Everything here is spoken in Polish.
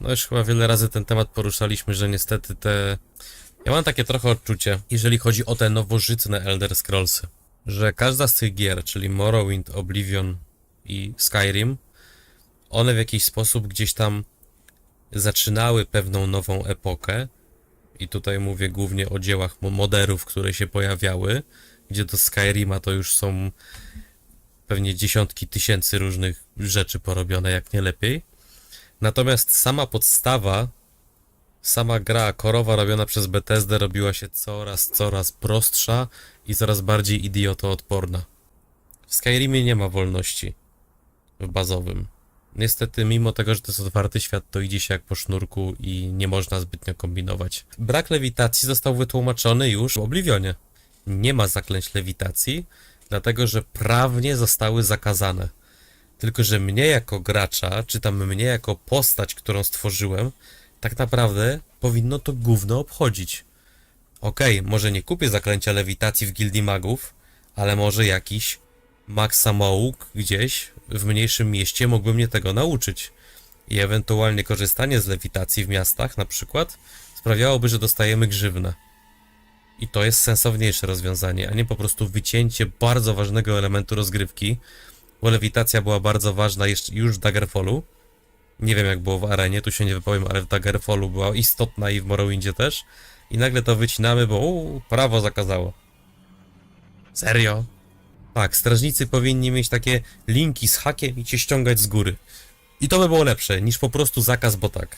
No już chyba wiele razy ten temat poruszaliśmy, że niestety te... Ja mam takie trochę odczucie, jeżeli chodzi o te nowożytne Elder Scrollsy, że każda z tych gier, czyli Morrowind, Oblivion i Skyrim, one w jakiś sposób gdzieś tam zaczynały pewną nową epokę. I tutaj mówię głównie o dziełach mo- moderów, które się pojawiały, gdzie do Skyrima to już są pewnie dziesiątki tysięcy różnych rzeczy porobione, jak nie lepiej. Natomiast sama podstawa, sama gra korowa robiona przez Bethesdę robiła się coraz, coraz prostsza i coraz bardziej idiotoodporna. W Skyrimie nie ma wolności w bazowym. Niestety, mimo tego, że to jest otwarty świat, to idzie się jak po sznurku i nie można zbytnio kombinować. Brak lewitacji został wytłumaczony już w Oblivionie. Nie ma zaklęć lewitacji, dlatego że prawnie zostały zakazane. Tylko, że mnie jako gracza, czy tam mnie jako postać, którą stworzyłem, tak naprawdę powinno to gówno obchodzić. Okej, może nie kupię zaklęcia lewitacji w Gildii Magów, ale może jakiś mag samouk gdzieś w mniejszym mieście mógłby mnie tego nauczyć. I ewentualnie korzystanie z lewitacji w miastach na przykład sprawiałoby, że dostajemy grzywnę. I to jest sensowniejsze rozwiązanie, a nie po prostu wycięcie bardzo ważnego elementu rozgrywki, bo lewitacja była bardzo ważna już w Daggerfallu. Nie wiem jak było w arenie, tu się nie wypowiem, ale w Daggerfallu była istotna i w Morrowindzie też. I nagle to wycinamy, bo uu, prawo zakazało. Serio? Tak, strażnicy powinni mieć takie linki z hakiem i cię ściągać z góry. I to by było lepsze niż po prostu zakaz, bo tak.